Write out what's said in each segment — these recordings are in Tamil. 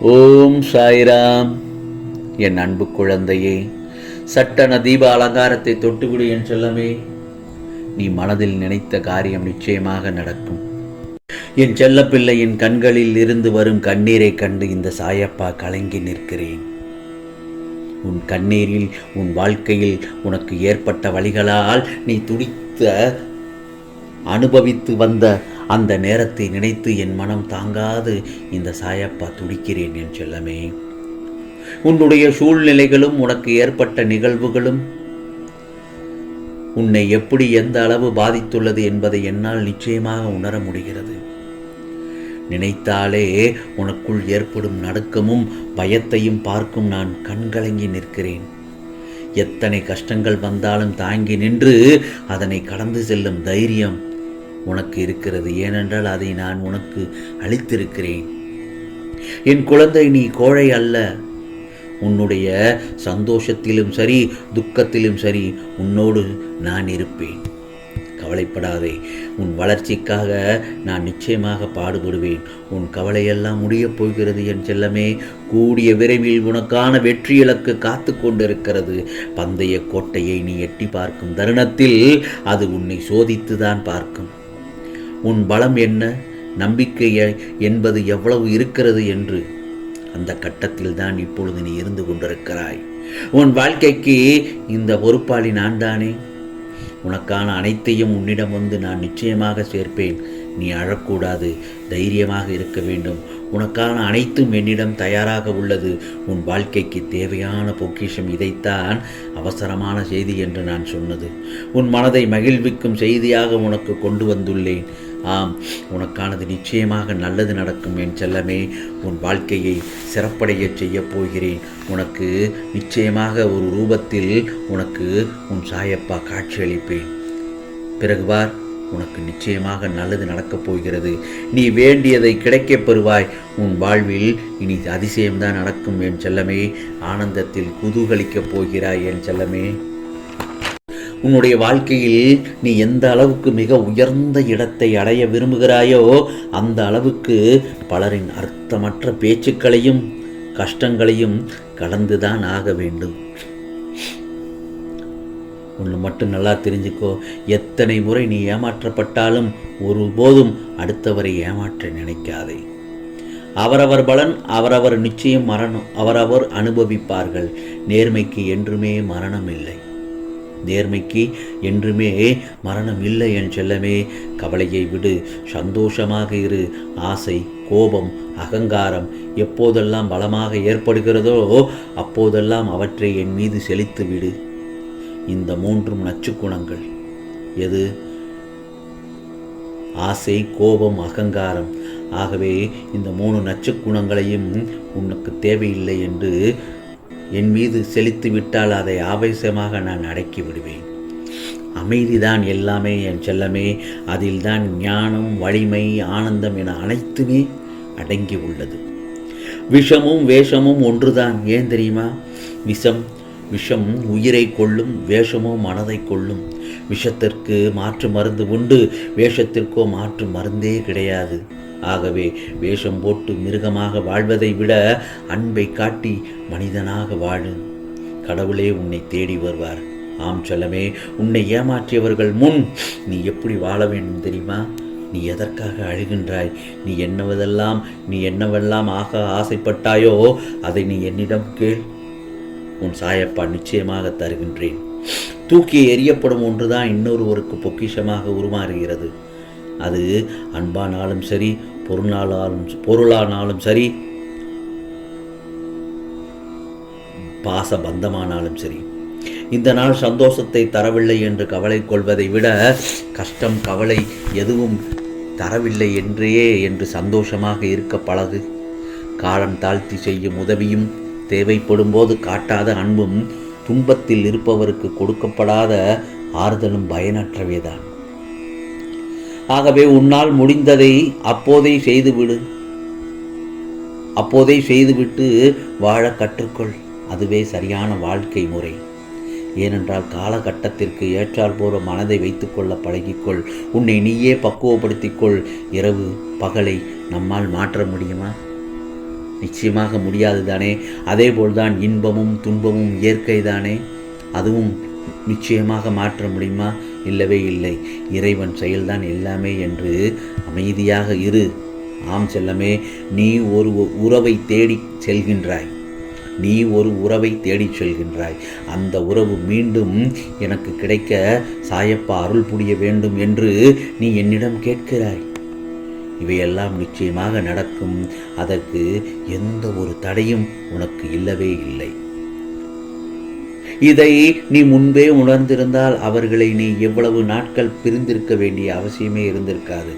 ஓம் சாய்ராம். என் அன்பு குழந்தையே சட்டன தீப அலங்காரத்தை தொட்டுவிடு என் செல்லமே. நீ மனதில் நினைத்த காரியம் நிச்சயமாக நடக்கும். என் செல்லப்பிள்ளையின் கண்களில் இருந்து வரும் கண்ணீரை கண்டு இந்த சாயப்பா கலங்கி நிற்கிறேன். உன் கண்ணீரில் உன் வாழ்க்கையில் உனக்கு ஏற்பட்ட வழிகளால் நீ துடித்த அனுபவித்து வந்த அந்த நேரத்தை நினைத்து என் மனம் தாங்காது இந்த சாயப்பா துடிக்கிறேன் என் செல்லமே. உன்னுடைய சூழ்நிலைகளும் உனக்கு ஏற்பட்ட நிகழ்வுகளும் உன்னை எப்படி எந்த அளவு பாதித்துள்ளது என்பதை என்னால் நிச்சயமாக உணர முடிகிறது. நினைத்தாலே உனக்குள் ஏற்படும் நடுக்கமும் பயத்தையும் பார்க்கும் நான் கண்கலங்கி நிற்கிறேன். எத்தனை கஷ்டங்கள் வந்தாலும் தாங்கி நின்று அதனை கடந்து செல்லும் தைரியம் உனக்கு இருக்கிறது. ஏனென்றால் அதை நான் உனக்கு அளித்திருக்கிறேன். என் குழந்தை நீ கோழை அல்ல. உன்னுடைய சந்தோஷத்திலும் சரி துக்கத்திலும் சரி உன்னோடு நான் இருப்பேன். கவலைப்படாதே. உன் வளர்ச்சிக்காக நான் நிச்சயமாக பாடுபடுவேன். உன் கவலையெல்லாம் முடியப் போகிறது என் செல்லமே. கூடிய விரைவில் உனக்கான வெற்றி இலக்கு காத்து கொண்டிருக்கிறது. பந்தய கோட்டையை நீ எட்டி பார்க்கும் தருணத்தில் அது உன்னை சோதித்துதான் பார்க்கும். உன் பலம் என்ன? நம்பிக்கை என்பது எவ்வளவு இருக்கிறது என்று. அந்த கட்டத்தில் தான் இப்பொழுது நீ இருந்து கொண்டிருக்கிறாய். உன் வாழ்க்கைக்கு இந்த பொறுப்பாளி நான் தானே? உனக்கான அனைத்தையும் உன்னிடம் வந்து நான் நிச்சயமாக சேர்ப்பேன். நீ அழக்கூடாது தைரியமாக இருக்க வேண்டும். உனக்கான அனைத்தும் என்னிடம் தயாராக உள்ளது. உன் வாழ்க்கைக்கு தேவையான பொக்கிஷம் இதைத்தான் அவசரமான செய்தி என்று நான் சொன்னது. உன் மனதை மகிழ்விக்கும் செய்தியாக உனக்கு கொண்டு வந்துள்ளேன். ஆம் உனக்கானது நிச்சயமாக நல்லது நடக்கும் என் செல்லமே. உன் வாழ்க்கையை சிறப்படையச் செய்யப் போகிறேன். உனக்கு நிச்சயமாக ஒரு ரூபத்தில் உனக்கு உன் சாயப்பா காட்சியளிப்பேன் பிறகு பார் உனக்கு நிச்சயமாக நல்லது நடக்கப் போகிறது. நீ வேண்டியதை கிடைக்கப் பெறுவாய். உன் வாழ்வில் இனி அதிசயம்தான் நடக்கும் என் செல்லமே. ஆனந்தத்தில் குதூகலிக்கப் போகிறாய் என் செல்லமே. உன்னுடைய வாழ்க்கையில் நீ எந்த அளவுக்கு மிக உயர்ந்த இடத்தை அடைய விரும்புகிறாயோ அந்த அளவுக்கு பலரின் அர்த்தமற்ற பேச்சுக்களையும் கஷ்டங்களையும் கடந்துதான் ஆக வேண்டும். ஒன்று மட்டும் நல்லா தெரிஞ்சுக்கோ. எத்தனை முறை நீ ஏமாற்றப்பட்டாலும் ஒருபோதும் அடுத்தவரை ஏமாற்ற நினைக்காதே. அவரவர் பலன் அவரவர் நிச்சயம் மரணம் அவரவர் அனுபவிப்பார்கள். நேர்மைக்கு என்றுமே மரணம் இல்லை. நேர்மைக்கு என்றுமே மரணம் இல்லை என் செல்லமே. கவலையை விடு சந்தோஷமாக இரு. ஆசை கோபம் அகங்காரம் எப்போதெல்லாம் பலமாக ஏற்படுகிறதோ அப்போதெல்லாம் அவற்றை என் மீது செழித்து விடு. இந்த மூன்றும் நச்சு குணங்கள். எது? ஆசை கோபம் அகங்காரம். ஆகவே இந்த மூணு நச்சு குணங்களையும் உனக்கு தேவையில்லை என்று என் மீது செலுத்தி விட்டால் அதை ஆவேசமாக நான் அடக்கி விடுவேன். அமைதிதான் எல்லாமே என் செல்லமே அதில்தான் ஞானம் வலிமை ஆனந்தம் என அனைத்துமே அடங்கி உள்ளது. விஷமும் வேஷமும் ஒன்றுதான் ஏன் தெரியுமா? விஷம் விஷம் உயிரை கொள்ளும் வேஷமோ மனதை கொள்ளும். விஷத்திற்கு மாற்று மருந்து உண்டு வேஷத்திற்கோ மாற்று மருந்தே கிடையாது. ஆகவே வேஷம் போட்டு மிருகமாக வாழ்வதை விட அன்பை காட்டி மனிதனாக வாழு. கடவுளே உன்னை தேடி வருவார். ஆம் செல்லமே உன்னை ஏமாற்றியவர்கள் முன் நீ எப்படி வாழ வேண்டும் தெரியுமா? நீ எதற்காக அழுகின்றாய்? நீ என்னவதெல்லாம் நீ என்னவெல்லாம் ஆக ஆசைப்பட்டாயோ அதை நீ என்னிடம் கேள். உன் சாயப்பா நிச்சயமாக தருகின்றேன். தூக்கி எறியப்படும் ஒன்றுதான் இன்னொருவருக்கு பொக்கிஷமாக உருமாறுகிறது. அது அன்பானாலும் சரி பொருளானாலும் பொருளானாலும் சரி பாச பந்தமானாலும் சரி. இந்த நாள் சந்தோஷத்தை தரவில்லை என்று கவலை கொள்வதை விட கஷ்டம் கவலை எதுவும் தரவில்லை என்றே என்று சந்தோஷமாக இருக்க பழகு. காலம் தாழ்த்தி செய்யும் உதவியும் தேவைப்படும் போது காட்டாத அன்பும் துன்பத்தில் இருப்பவருக்கு கொடுக்கப்படாத ஆறுதலும் பயனற்றவேதான். ஆகவே உன்னால் முடிந்ததை அப்போதே செய்துவிடு. அப்போதே செய்துவிட்டு வாழ கற்றுக்கொள். அதுவே சரியான வாழ்க்கை முறை. ஏனென்றால் காலகட்டத்திற்கு ஏற்றால் போல மனதை வைத்துக்கொள்ள பழகிக்கொள். உன்னை நீயே பக்குவப்படுத்திக்கொள். இரவு பகலை நம்மால் மாற்ற முடியுமா? நிச்சயமாக முடியாது தானே அதே போல்தான் இன்பமும் துன்பமும் இயற்கை தானே அதுவும் நிச்சயமாக மாற்ற முடியுமா? இல்லவே இல்லை. இறைவன் செயல்தான் எல்லாமே என்று அமைதியாக இரு. ஆம் செல்லமே நீ ஒரு உறவை தேடி செல்கின்றாய். நீ ஒரு உறவை தேடிச் செல்கின்றாய். அந்த உறவு மீண்டும் எனக்கு கிடைக்க சாயப்பா அருள் புரிய வேண்டும் என்று நீ என்னிடம் கேட்கிறாய். இவையெல்லாம் நிச்சயமாக நடக்கும். அதற்கு எந்த ஒரு தடையும் உனக்கு இல்லவே இல்லை. இதை நீ முன்பே உணர்ந்திருந்தால் அவர்களை நீ எவ்வளவு நாட்கள் பிரிந்திருக்க வேண்டிய அவசியமே இருந்திருக்காது.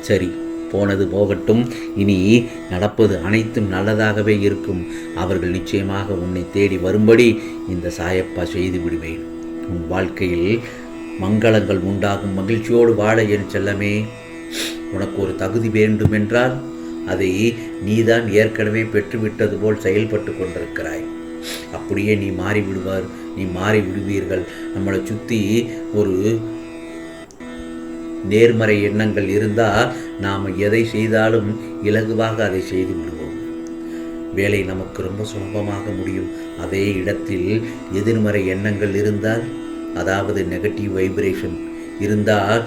சரி போனது போகட்டும். இனி நடப்பது அனைத்தும் நல்லதாகவே இருக்கும். அவர்கள் நிச்சயமாக உன்னை தேடி வரும்படி இந்த சாயப்பா செய்து விடுவேன். உன் வாழ்க்கையில் மங்களங்கள் உண்டாகும். மகிழ்ச்சியோடு வாழ என் செல்லமே. உனக்கு ஒரு தகுதி வேண்டுமென்றால் அதை நீதான் ஏற்கனவே பெற்றுவிட்டது போல் செயல்பட்டு கொண்டிருக்கிறாய். அப்படியே நீ மாறி விடுவார். நீ மாறி விடுவீர்கள். நம்மளை சுற்றி ஒரு நேர்மறை எண்ணங்கள் இருந்தால் நாம் எதை செய்தாலும் இலகுவாக அதை செய்து விடுவோம். வேலை நமக்கு ரொம்ப சுலபமாக முடியும். அதே இடத்தில் எதிர்மறை எண்ணங்கள் இருந்தால் அதாவது நெகட்டிவ் வைப்ரேஷன் இருந்தால்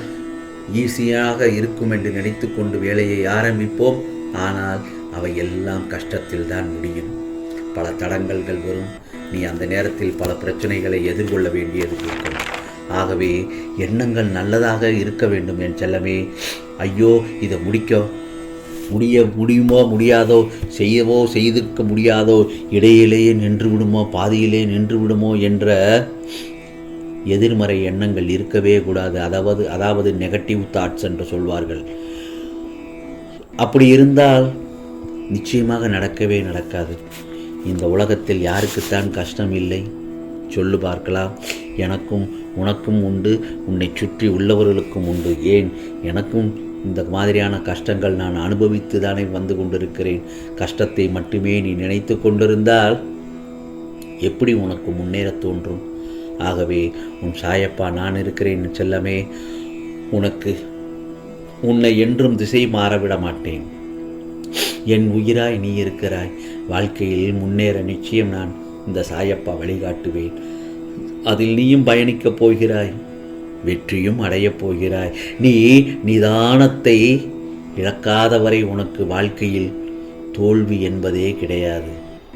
ஈஸியாக இருக்கும் என்று நினைத்து கொண்டு வேலையை ஆரம்பிப்போம். ஆனால் அவை எல்லாம் கஷ்டத்தில் தான் முடியும். பல தடங்கல்கள் வரும். நீ அந்த நேரத்தில் பல பிரச்சனைகளை எதிர்கொள்ள வேண்டியது இருக்கும். ஆகவே எண்ணங்கள் நல்லதாக இருக்க வேண்டும் என் செல்லமே. ஐயோ இதை முடிக்க முடிய முடியுமோ முடியாதோ செய்யவோ செய்திருக்க முடியாதோ இடையிலேயே நின்று விடுமோ பாதியிலே நின்று விடுமோ என்ற எதிர்மறை எண்ணங்கள் இருக்கவே கூடாது. அதாவது அதாவது நெகட்டிவ் தாட்ஸ் என்று சொல்வார்கள். அப்படி இருந்தால் நிச்சயமாக நடக்கவே நடக்காது. இந்த உலகத்தில் யாருக்குத்தான் கஷ்டம் இல்லை சொல்லு பார்க்கலாம் எனக்கும் உனக்கும் உண்டு. உன்னை சுற்றி உள்ளவர்களுக்கும் உண்டு. ஏன்? எனக்கும் இந்த மாதிரியான கஷ்டங்கள் நான் அனுபவித்து தானே வந்து கொண்டிருக்கிறேன். கஷ்டத்தை மட்டுமே நீ நினைத்து கொண்டிருந்தால் எப்படி உனக்கு முன்னேற தோன்றும்? ஆகவே உன் சாயப்பா நான் இருக்கிறேன் செல்லமே. உனக்கு உன்னை என்றும் திசை மாறவிட மாட்டேன். என் உயிராய் நீ இருக்கிறாய். வாழ்க்கையில் முன்னேற நிச்சயம் நான் இந்த சாயப்பா வழிகாட்டுவேன். அதில் நீயும் பயணிக்கப் போகிறாய். வெற்றியும் அடையப் போகிறாய். நீ நிதானத்தை இழக்காதவரை உனக்கு வாழ்க்கையில் தோல்வி என்பதே கிடையாது.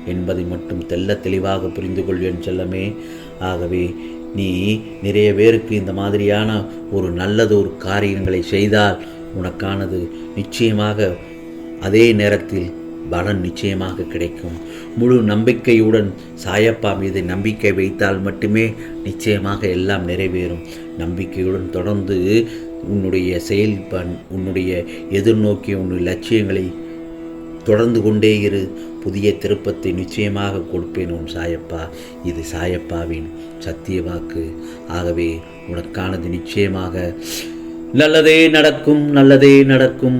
என்பதை மட்டும் தெல்ல தெளிவாக புரிந்து கொள்வேன் செல்லமே. ஆகவே நீ நிறைய பேருக்கு இந்த மாதிரியான ஒரு நல்லது ஒரு காரியங்களை செய்தால் உனக்கானது நிச்சயமாக அதே நேரத்தில் பலன் நிச்சயமாக கிடைக்கும். முழு நம்பிக்கையுடன் சாயப்பா மீது நம்பிக்கை வைத்தால் மட்டுமே நிச்சயமாக எல்லாம் நிறைவேறும். நம்பிக்கையுடன் தொடர்ந்து உன்னுடைய செயல்பன் உன்னுடைய எதிர்நோக்கிய உன்னுடைய லட்சியங்களை தொடர்ந்து கொண்டே இரு. புதிய திருப்பத்தை நிச்சயமாக கொடுப்பேன் உன் சாயப்பா. இது சாயப்பாவின் சத்திய வாக்கு. ஆகவே உனக்கானது நிச்சயமாக நல்லதே நடக்கும் நல்லதே நடக்கும்.